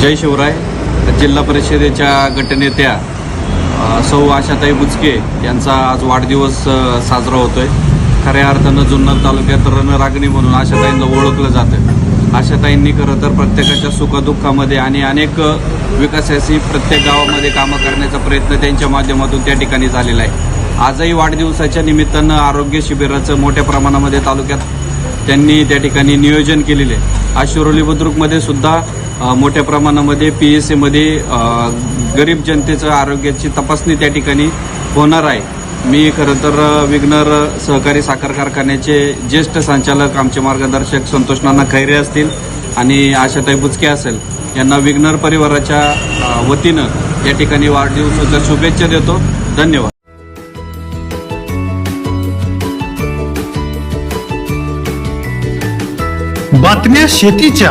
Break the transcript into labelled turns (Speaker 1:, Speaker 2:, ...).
Speaker 1: जय शिवराय. जिल्हा परिषदेच्या गटनेत्या सौ आशाताई बुचके यांचा आज वाढदिवस साजरा होतोय. खऱ्या अर्थानं जुन्नर तालुक्यात रणरागणी म्हणून आशाताईंना ओळखलं जातं आशाताईंनी खरं तर प्रत्येकाच्या सुखदुःखामध्ये आणि अनेक विकासाशी प्रत्येक गावामध्ये कामं करण्याचा प्रयत्न त्यांच्या माध्यमातून त्या ठिकाणी झालेला आहे. आजही वाढदिवसाच्या निमित्तानं आरोग्य शिबिराचं मोठ्या प्रमाणामध्ये तालुक्यात त्यांनी त्या ठिकाणी नियोजन केलेले आहे. आज शिरोली बुद्रुकमध्ये सुद्धा मोठ्या प्रमाणामध्ये पी एस एमध्ये गरीब जनतेचं आरोग्याची तपासणी त्या ठिकाणी होणार आहे. मी खरं तर विघ्नर सहकारी साखर कारखान्याचे ज्येष्ठ संचालक आमचे मार्गदर्शक संतोष नाना खैरे असतील आणि आशाताई बुचके असेल यांना विघ्नर परिवाराच्या वतीनं या ठिकाणी वाढदिवसाच्या शुभेच्छा देतो. धन्यवाद.
Speaker 2: बातम्या शेतीच्या.